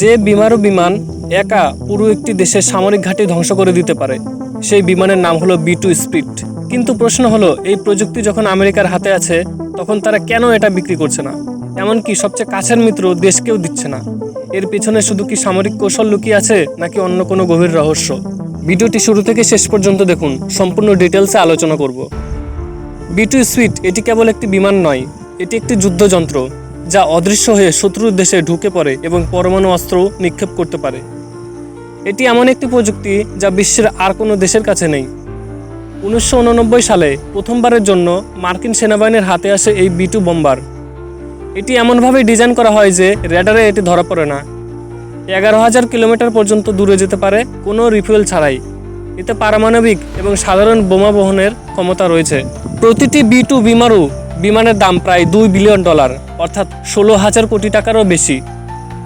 যে বিমারও বিমান একা পুরো একটি দেশের সামরিক ঘাঁটি ধ্বংস করে দিতে পারে, সেই বিমানের নাম হলো বি টু স্পিড। কিন্তু প্রশ্ন হলো, এই প্রযুক্তি যখন আমেরিকার হাতে আছে, তখন তারা কেন এটা বিক্রি করছে না? এমনকি সবচেয়ে কাছের মিত্র দেশকেও দিচ্ছে না। এর পিছনে শুধু কি সামরিক কৌশল লুকিয়ে আছে, নাকি অন্য কোনো গভীর রহস্য? ভিডিওটি শুরু থেকে শেষ পর্যন্ত দেখুন, সম্পূর্ণ ডিটেলসে আলোচনা করব। বি টু সুইট এটি কেবল একটি বিমান নয়, এটি একটি যুদ্ধযন্ত্র। যা অদৃশ্য হয়ে শত্রুর দেশে ঢুকে পড়ে এবং পরমাণু অস্ত্র নিক্ষেপ করতে পারে। এটি এমন একটি প্রযুক্তি যা বিশ্বের আর কোনো দেশের কাছে নেই। উনিশশো উননব্বই সালে প্রথমবারের জন্য মার্কিন সেনাবাহিনীর হাতে আসে এই বি টু বম্বার। এটি এমনভাবে ডিজাইন করা হয় যে রেডারে এটি ধরা পড়ে না। এগারো হাজার কিলোমিটার পর্যন্ত দূরে যেতে পারে কোনো রিফুয়েল ছাড়াই। এতে পারমাণবিক এবং সাধারণ বোমা বহনের ক্ষমতা রয়েছে। প্রতিটি বি টু বিমারু বিমানের দাম প্রায় দুই বিলিয়ন ডলার, অর্থাৎ ষোলো হাজার কোটি টাকারও বেশি।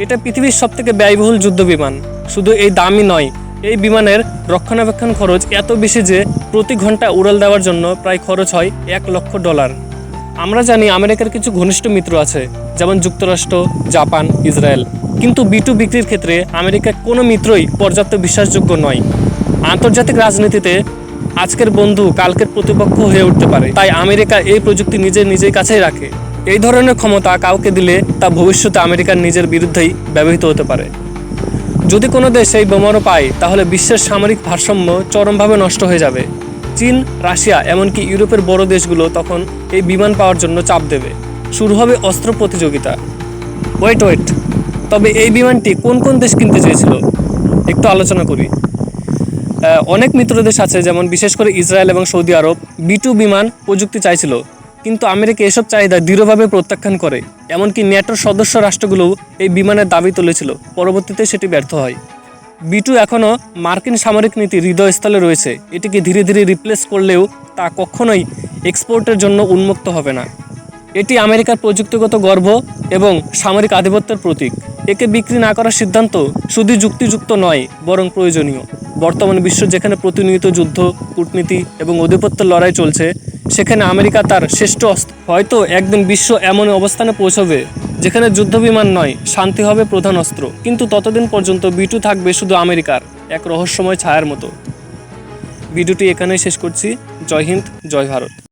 এটা পৃথিবীর সবথেকে ব্যয়বহুল যুদ্ধ বিমান। শুধু এই দামই নয়, এই বিমানের রক্ষণাবেক্ষণ খরচ এত বেশি যে প্রতি ঘণ্টা উড়াল দেওয়ার জন্য প্রায় খরচ হয় এক লক্ষ ডলার। আমরা জানি আমেরিকার কিছু ঘনিষ্ঠ মিত্র আছে, যেমন যুক্তরাষ্ট্র, জাপান, ইসরায়েল। কিন্তু বিটু বিক্রির ক্ষেত্রে আমেরিকার কোনো মিত্রই পর্যাপ্ত বিশ্বাসযোগ্য নয়। আন্তর্জাতিক রাজনীতিতে আজকের বন্ধু কালকের প্রতিপক্ষ হয়ে উঠতে পারে। তাই আমেরিকা এই প্রযুক্তি নিজের নিজের কাছেই রাখে। এই ধরনের ক্ষমতা কাউকে দিলে তা ভবিষ্যতে আমেরিকার নিজের বিরুদ্ধেই ব্যবহৃত হতে পারে। যদি কোনো দেশ এই বোমারু পায়, তাহলে বিশ্বের সামরিক ভারসাম্য চরমভাবে নষ্ট হয়ে যাবে। চীন, রাশিয়া, এমনকি ইউরোপের বড় দেশগুলো তখন এই বিমান পাওয়ার জন্য চাপ দেবে। শুরু হবে অস্ত্র প্রতিযোগিতা। Wait wait. তবে এই বিমানটি কোন কোন দেশ কিনতে চেয়েছিল? একটু আলোচনা করি। অনেক মিত্র দেশ আছে যেমন বিশেষ করে ইসরায়েল এবং সৌদি আরব, বি টু বিমান প্রযুক্তি চাইছিল। কিন্তু আমেরিকা এসব চাহিদা দৃঢ়ভাবে প্রত্যাখ্যান করে। এমনকি ন্যাটোর সদস্য রাষ্ট্রগুলোও এই বিমানের দাবি তুলেছিল। পরবর্তীতে সেটি ব্যর্থ হয়। বি টু এখনও মার্কিন সামরিক নীতি হৃদয়স্থলে রয়েছে। এটিকে ধীরে ধীরে রিপ্লেস করলেও তা কখনোই এক্সপোর্টের জন্য উন্মুক্ত হবে না। এটি আমেরিকার প্রযুক্তিগত গর্ব এবং সামরিক আধিপত্যের প্রতীক। একে বিক্রি না করার সিদ্ধান্ত শুধু যুক্তিযুক্ত নয়, বরং প্রয়োজনীয়। বর্তমান বিশ্ব যেখানে প্রতিনিয়ত যুদ্ধ, কূটনীতি এবং অধিপত্য লড়াই চলছে, সেখানে আমেরিকা তার শ্রেষ্ঠ অস্ত্র হয়তো একদিন বিশ্ব এমন অবস্থানে পৌঁছবে, যেখানে যুদ্ধবিমান নয়, শান্তি হবে প্রধান অস্ত্র। কিন্তু ততদিন পর্যন্ত বিটু থাকবে শুধু আমেরিকার, এক রহস্যময় ছায়ার মতো। ভিডিওটি এখানেই শেষ করছি। জয় হিন্দ, জয় ভারত।